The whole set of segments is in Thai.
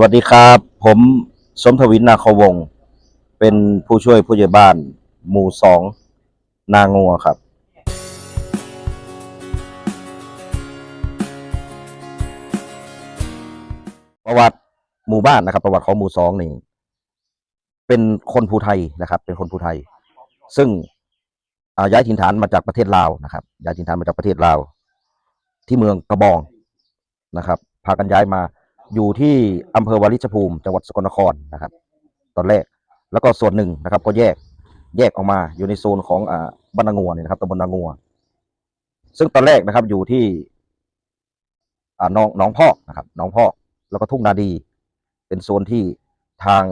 สวัสดีครับ ผมสมทวินนาคาวง เป็นผู้ช่วยผู้ใหญ่บ้าน หมู่สองนางัวครับ ประวัติหมู่บ้านนะครับ ประวัติของหมู่สองนี่เป็นคนภูไทยนะครับ เป็นคนภูไทย ซึ่งย้ายถิ่นฐานมาจากประเทศลาวนะครับย้ายถิ่นฐานมาจากประเทศลาว ที่เมืองกระบองนะครับ พากันย้ายมา อยู่ที่อำเภอวาริชภูมิจังหวัดสกลนครนะครับ ตอนแรกแล้วก็ส่วนหนึ่งนะครับ ก็แยกแยกออกมาอยู่ในโซนของอ่าบ้านนางัวเนี่ยนะครับตำบลนางัว ซึ่งตอนแรกนะครับอยู่ที่อ่าน้องน้องพอนะครับน้องพ่อแล้วก็ทุ่งนาดี เป็นโซนที่ทาง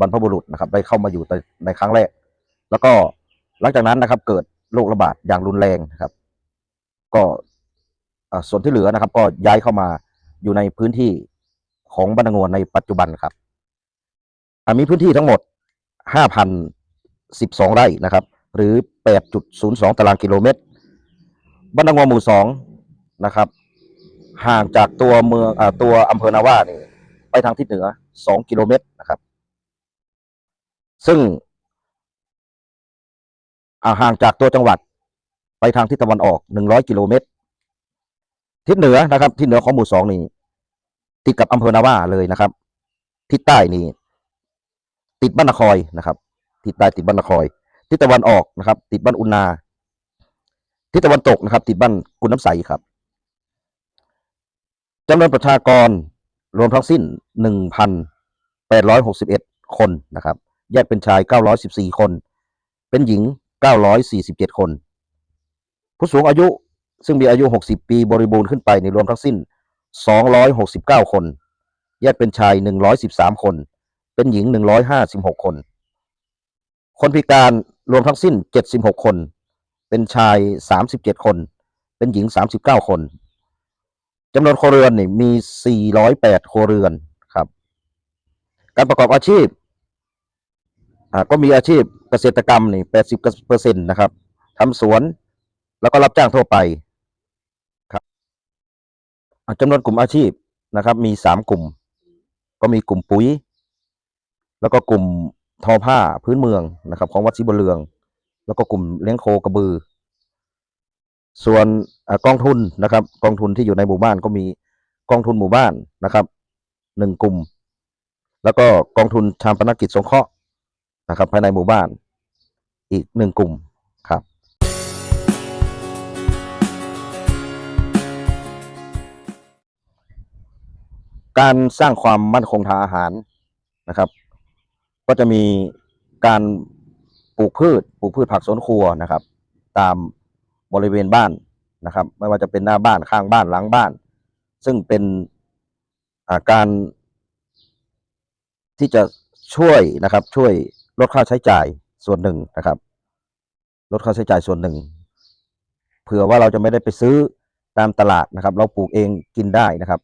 บรรพบุรุษนะครับ ได้เข้ามาอยู่ในครั้งแรก แล้วก็หลังจากนั้นนะครับ เกิดโรคระบาดอย่างรุนแรงนะครับ ก็ส่วนที่เหลือนะครับ ก็ย้ายเข้ามาอยู่ในพื้นที่ ของบ้านนางวนในปัจจุบันครับมีพื้นที่ทั้งหมด 5,012 ไร่นะครับ หรือ 8.02 ตารางกิโลเมตรบ้านนางวนหมู่สองนะครับ ห่างจากตัวเมืองอตัวอำเภอนาว่านี่ไปทางทิศเหนือ 2 กิโลเมตรนะครับ ซึ่งห่างจากตัวจังหวัดไปทางทิศตะวันออก 100 กิโลเมตร ทิศเหนือนะครับ ทิศเหนือของหมู่สองนี่ ติดกับอำเภอนาว่าเลยนะครับ ทิศใต้นี่ ติดบ้านนคอยนะครับ ทิศใต้ติดบ้านนคอย ทิศตะวันออกนะครับ ติดบ้านอุณนาทิศตะวันตกนะครับ ติดบ้านกุนน้ำใสครับจำนวนประชากรรวมทั้งสิ้น 1,861 คนนะครับ แยกเป็นชาย 914 คน เป็นหญิง 947 คน ผู้สูงอายุซึ่งมีอายุ 60 ปีบริบูรณ์ขึ้นไปในรวมทั้งสิ้น 269 คน แยกเป็นชาย 113 คน เป็นหญิง 156 คน คนพิการรวมทั้งสิ้น 76 คน เป็นชาย 37 คน เป็นหญิง 39 คนจำนวนครัวเรือนนี่มี 408 ครัวเรือนครับ การประกอบอาชีพก็มีอาชีพเกษตรกรรมนี่ 80เปอร์เซ็นต์นะครับทำสวนแล้วก็รับจ้างทั่วไป จำนวนกลุ่มอาชีพนะครับ มี3กลุ่ม ก็มีกลุ่มปุ๋ย แล้วก็กลุ่มทอผ้าพื้นเมืองนะครับ ของวัดศรีบุญเรือง แล้วก็กลุ่มเลี้ยงโคกระบือ ส่วนอกองทุนนะครับ กองทุนที่อยู่ในหมู่บ้านก็มีกองทุนหมู่บ้านนะครับหนึ่งกลุ่ม แล้วก็กองทุนชามปนกิจสงเคราะห์นะครับ ภายในหมู่บ้านอีกหนึ่งกลุ่ม การสร้างความมั่นคงทางอาหารนะครับ ก็จะมีการปลูกพืชปลูกพืชผักสวนครัวนะครับ ตามบริเวณบ้านนะครับ ไม่ว่าจะเป็นหน้าบ้านข้างบ้านหลังบ้าน ซึ่งเป็นาการที่จะช่วยนะครับ ช่วยลดค่าใช้จ่ายส่วนหนึ่งนะครับ ลดค่าใช้จ่ายส่วนหนึ่งเผื่อว่าเราจะไม่ได้ไปซื้อตามตลาดนะครับ เราปลูกเองกินได้นะครับ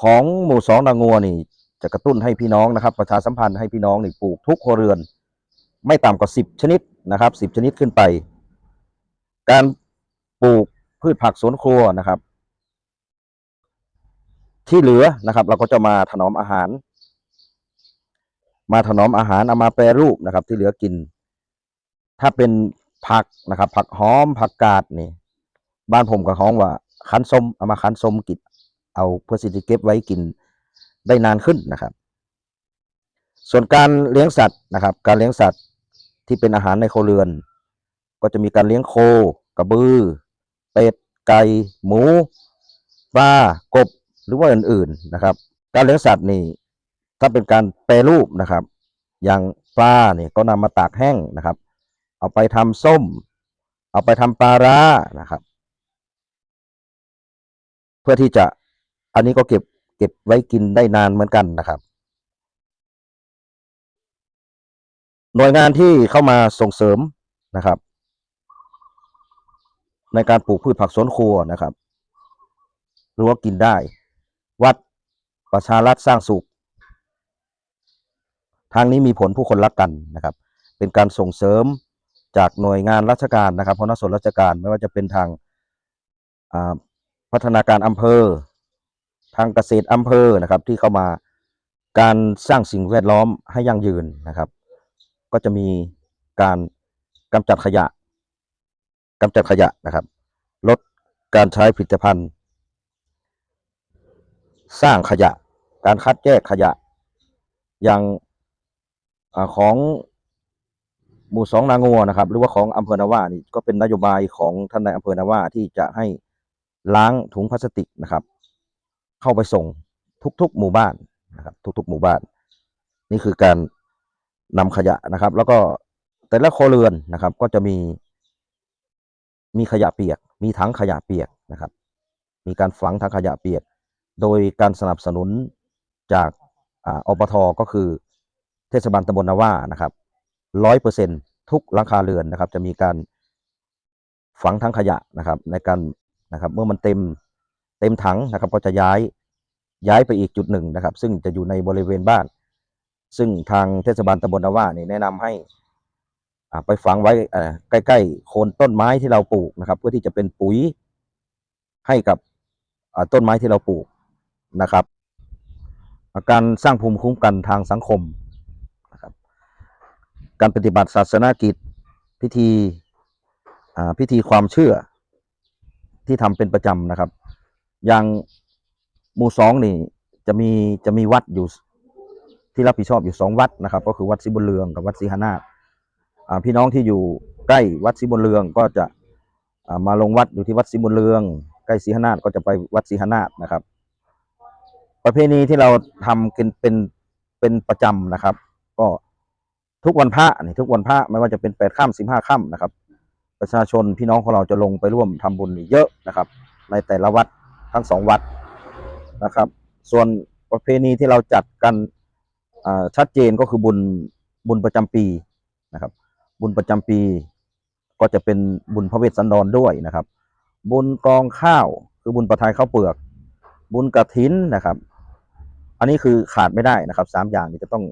ของหมู่สองนางงัวนี่จะกระตุ้นให้พี่น้องนะครับ ประชาสัมพันธ์ให้พี่น้องนี่ปลูกทุกครัวเรือน ไม่ต่ำกว่าสิบชนิดนะครับสิบชนิดขึ้นไป การปลูกพืชผักสวนครัวนะครับ ที่เหลือนะครับ เราก็จะมาถนอมอาหาร มาถนอมอาหารเอามาแปรรูปนะครับ ที่เหลือกิน ถ้าเป็นผักนะครับ ผักหอมผักกาดนี่ บ้านผมกับห้องว่าคั้นส้มเอามาคั้นส้มกิน เอาเพื่อสิจะเก็บไว้กินได้นานขึ้นนะครับ ส่วนการเลี้ยงสัตว์นะครับ การเลี้ยงสัตว์ที่เป็นอาหารในครัวเรือน ก็จะมีการเลี้ยงโค กระบือ เป็ด ไก่ หมู ปลา กบ หรือว่าอื่นๆนะครับ การเลี้ยงสัตว์นี่ถ้าเป็นการแปรรูปนะครับ อย่างปลาเนี่ยก็นำมาตากแห้งนะครับ เอาไปทำส้ม เอาไปทำปลาร้านะครับ เพื่อที่จะ อันนี้ก็เก็บเก็บไว้กินได้นานเหมือนกันนะครับ หน่วยงานที่เข้ามาส่งเสริมนะครับ ในการปลูกพืชผักสวนครัวนะครับหรือว่ากินได้ วัดประชารัฐสร้างสุข ทางนี้มีผลผู้คนรักกันนะครับ เป็นการส่งเสริมจากหน่วยงานราชการนะครับคณะส่วนราชการไม่ว่าจะเป็นทางพัฒนาการอำเภอ ทางเกษตรอำเภอนะครับ ที่เข้ามาการสร้างสิ่งแวดล้อมให้ยั่งยืนนะครับ ก็จะมีการกำจัดขยะกำจัดขยะนะครับ ลดการใช้ผลิตภัณฑ์ สร้างขยะ การคัดแยกขยะ อย่างอของหมู่สองนางัวนะครับ หรือว่าของอำเภอนาว่านี่ก็เป็นนโยบายของท่านในายอำเภอนาว่าที่จะให้ล้างถุงพลาสติกนะครับ เข้าไปส่งทุกๆหมู่บ้านนะครับ ทุกๆ หมู่บ้าน นี่คือการนำขยะนะครับ แล้วก็แต่ละครัวเรือนนะครับ ก็จะมี มีขยะเปียก มีถังขยะเปียกนะครับ มีการฝังถังขยะเปียก โดยการสนับสนุนจากอ่าอปทก็คือเทศบาลตำบลนาว่านะครับร้อยเปอร์เซ็นทุกหลังคาเรือนนะครับ จะมีการฝังถังขยะนะครับ ในการนะครับ เมื่อมันเต็ม เต็มถังนะครับก็จะย้ายย้ายไปอีกจุดหนึ่งนะครับ ซึ่งจะอยู่ในบริเวณบ้าน ซึ่งทางเทศบาลตำบลนาว่านี่แนะนำให้ไปฝังไว้ใกล้ๆโคนต้นไม้ที่เราปลูกนะครับ เพื่อที่จะเป็นปุ๋ยให้กับต้นไม้ที่เราปลูกนะครับ การสร้างภูมิคุ้มกันทางสังคมนะครับการปฏิบัติศาสนกิจพิธีพิธีความเชื่อที่ทำเป็นประจำนะครับ อย่างหมู่สองนี่จะมีจะมีวัดอยู่ที่รับผิดชอบอยู่สองวัดนะครับ ก็คือวัดสิบุญเรืองกับวัดศรีหนาาพี่น้องที่อยู่ใกล้วัดศรีบุญเรืองก็จะมาลงวัดอยู่ที่วัดศรีบุญเรือง ใกล้ศรีหนาก็จะไปวัดศรีหนานะครับ ประเพณีที่เราทำกันเป็นเป็นประจำนะครับ ก็ทุกวันพระนี่ทุกวันพระไม่ว่าจะเป็นแปดค่ำสิบห้าค่ำนะครับ ประชาชนพี่น้องของเราจะลงไปร่วมทำบุญเยอะนะครับ ในแต่ละวัด ทั้งสองวัดนะครับ ส่วนประเพณีที่เราจัดกันชัดเจนก็คือบุญบุญประจำปีนะครับ บุญประจำปีก็จะเป็นบุญพระเวสสันดรด้วยนะครับ บุญกองข้าวคือบุญประทายข้าวเปลือก บุญกระถินนะครับ อันนี้คือขาดไม่ได้นะครับสามอย่างนี้จะต้อง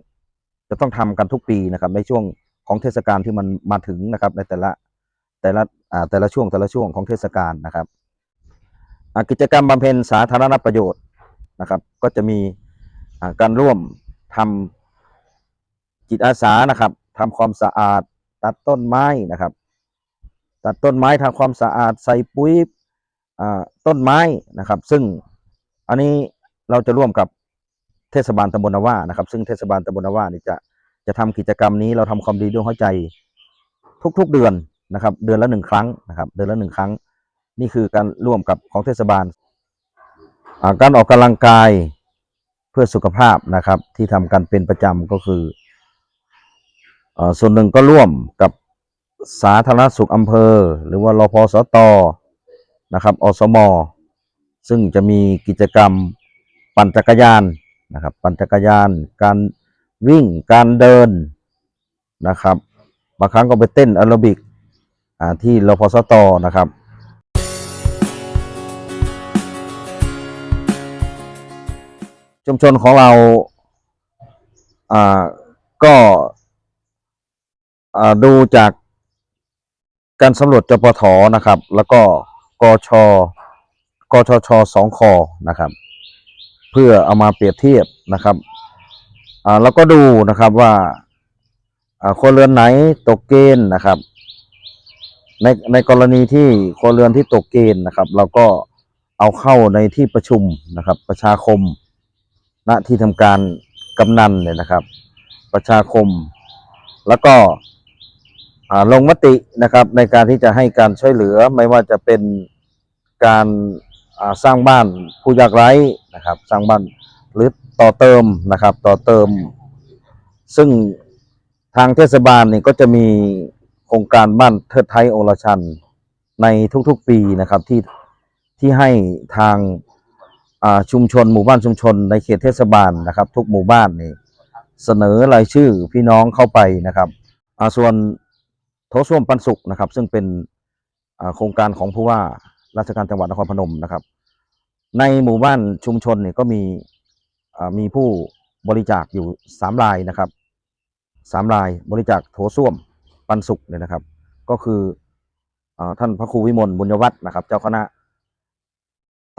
จะต้องทำกันทุกปีนะครับ ในช่วงของเทศกาลที่มันมาถึงนะครับ ในแต่ละแต่ละแต่ละช่วงแต่ละช่วงของเทศกาลนะครับ กิจกรรมบำเพ็ญสาธารณประโยชน์นะครับ ก็จะมีการร่วมทำจิตอาสานะครับทำความสะอาดตัดต้นไม้นะครับ ตัดต้นไม้ทำความสะอาดใส่ปุ๋ยต้นไม้นะครับ ซึ่งอันนี้เราจะร่วมกับเทศบาลตำบลนาว่านะครับ ซึ่งเทศบาลตำบลนาว่านี่จะจะทำกิจกรรมนี้เราทำความดีด้วยหัวใจทุกๆเดือนนะครับ เดือนละหนึ่งครั้งนะครับ เดือนละหนึ่งครั้ง นี่คือการร่วมกับของเทศบาล การออกกำลังกายเพื่อสุขภาพนะครับ ที่ทำกันเป็นประจำก็คืออส่วนหนึ่งก็ร่วมกับสาธารณสุขอำเภอ หรือว่ารพสตนะครับอสม ซึ่งจะมีกิจกรรมปั่นจักรยานนะครับ ปั่นจักรยาน การวิ่งการเดินนะครับบางครั้งก็ไปเต้นแอโรบิกที่รพสตนะครับ ชุมชนของเราอ่าก็อ่าดูจากการสำรวจจปทนะครับ แล้วก็กชกชชสองคอนะครับ เพื่อเอามาเปรียบเทียบนะครับอ่าแล้วก็ดูนะครับว่าอ่าครัวเรือนไหนตกเกณฑ์นะครับ ในในกรณีที่ครัวเรือนที่ตกเกณฑ์นะครับ เราก็เอาเข้าในที่ประชุมนะครับ ประชาคม ณที่ทำการกำนันเนี่ยนะครับ ประชาคม แล้วก็ลงมตินะครับในการที่จะให้การช่วยเหลือไม่ว่าจะเป็นการสร้างบ้านผู้ยากไร้นะครับ สร้างบ้านหรือต่อเติมนะครับ ต่อเติม ซึ่งทางเทศบาลนี่ก็จะมีโครงการบ้านเทิดไทยโอรชันในทุกๆปีนะครับที่ที่ให้ทาง ชุมชนหมู่บ้านชุมชน ในเขตเทศบาลนะครับ ทุกหมู่บ้านนี่เสนอรายชื่อพี่น้องเข้าไปนะครับส่วนโถส้วมปันสุขนะครับ ซึ่งเป็นโครงการของผู้ว่าราชการจังหวัดนครพนมนะครับ ในหมู่บ้านชุมชนเนี่ยก็มีมีผู้บริจาคอยู่สามรายนะครับสามรายบริจาคโถส้วมปันสุขเนี่ยนะครับ ก็คืออท่านพระครูวิมลบุญยวัฒน์นะครับ เจ้าคณะ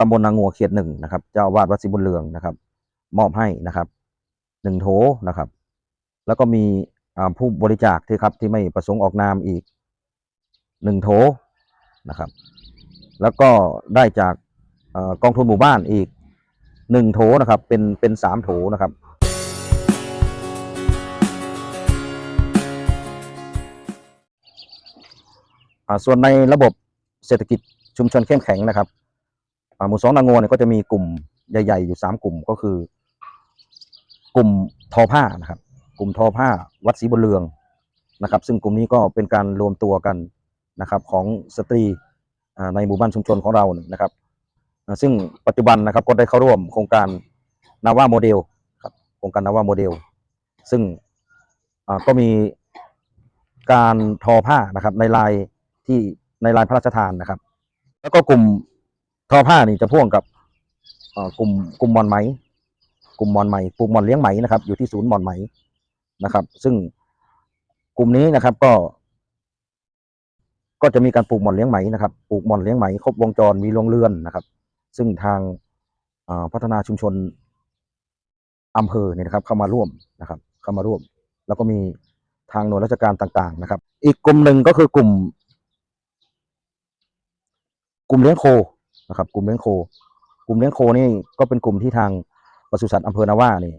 ตำบลนางงัวเขตหนึ่งนะครับ เจ้าวาสวัดศรีบุญเรืองนะครับ มอบให้นะครับหนึ่งโถนะครับ แล้วก็มีผู้บริจาคที่ครับที่ไม่ประสงค์ออกนามอีกหนึ่งโถนะครับ แล้วก็ได้จากอกองทุนหมู่บ้านอีกหนึ่งโถนะครับ เป็นเป็นสามโถนะครับส่วนในระบบเศรษฐกิจชุมชนเข้มแข็งนะครับ หมู่สองนางงวเนี่ยก็จะมีกลุ่มใหญ่ๆอยู่สามกลุ่มก็คือ กลุ่มทอผ้านะครับ กลุ่มทอผ้าวัดศรีบุญเรืองนะครับ ซึ่งกลุ่มนี้ก็เป็นการรวมตัวกันนะครับ ของสตรีในหมู่บ้านชุมชนของเรานะครับ ซึ่งปัจจุบันนะครับก็ได้เข้าร่วมโครงการนาวาโมเดลครับโครงการนาวาโมเดล ซึ่งก็มีการทอผ้านะครับในลายที่ในลายพระราชทานนะครับ แล้วก็กลุ่ม ทอผ้านี่จะพ่วงกับกลุ่มกลุ่มมอนไหม กลุ่มมอนไหมกลุ่มมอนเลี้ยงไหมนะครับ อยู่ที่ศูนย์มอนไหมนะครับ ซึ่งกลุ่มนี้นะครับก็ ก็จะมีการปลูกหมอนเลี้ยงไหมนะครับปลูกหมอนเลี้ยงไหมครบวงจรมีโรงเรือนนะครับ ซึ่งทางพัฒนาชุมชนอำเภอเนี่ยนะครับ เข้ามาร่วมนะครับ เข้ามาร่วม แล้วก็มีทางหน่วยราชการต่าง ๆ นะครับ อีกกลุ่มหนึ่งก็คือกลุ่ม กลุ่มเลี้ยงโค นะครับกลุ่มเลี้ยงโค กลุ่มเลี้ยงโคนี่ก็เป็นกลุ่มที่ทางปศุสัตว์อำเภอนาว่านี่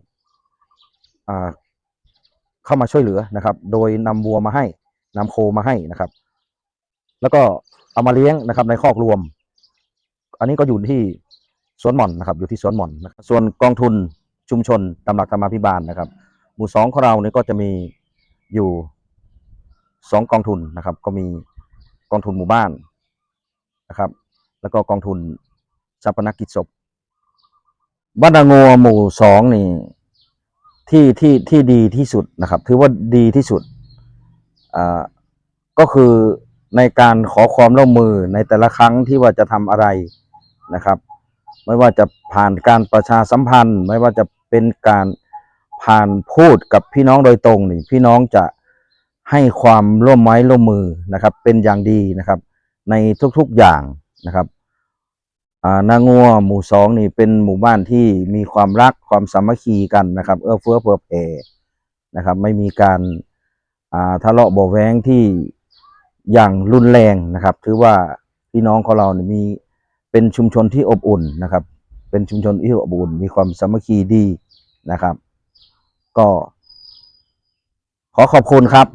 เข้ามาช่วยเหลือนะครับ โดยนำวัวมาให้นำโคมาให้นะครับ แล้วก็เอามาเลี้ยงนะครับ ในคอกรวม อันนี้ก็อยู่ที่สวนหม่อนนะครับ อยู่ที่สวนหม่อนนะครับส่วนกองทุนชุมชนตำหลักธรรมาภิบาลนะครับ หมู่สองของเราเนี่ยก็จะมีอยู่สองกองทุนนะครับ ก็มีกองทุนหมู่บ้านนะครับ แล้วก็กองทุนสัปนกิจศพบ้านางัวหมู่สองนี่ที่ที่ที่ดีที่สุดนะครับ ถือว่าดีที่สุดอ่าก็คือในการขอความร่วมมือในแต่ละครั้งที่ว่าจะทำอะไรนะครับ ไม่ว่าจะผ่านการประชาสัมพันธ์ ไม่ว่าจะเป็นการผ่านพูดกับพี่น้องโดยตรงนี่พี่น้องจะให้ความร่วมไม้ร่วมมือนะครับ เป็นอย่างดีนะครับ ในทุกๆอย่าง นะครับนางัวหมู่สองนี่เป็นหมู่บ้านที่มีความรักความสามัคคีกันนะครับ เอื้อเฟื้อเผื่อแผ่นะครับ ไม่มีการทะเลาะเบาแว้งที่อย่างรุนแรงนะครับ ถือว่าพี่น้องของเราเนี่ยมีเป็นชุมชนที่อบอุ่นนะครับ เป็นชุมชนที่อบอุ่น มีความสามัคคีดีนะครับ ก็ขอขอบคุณครับ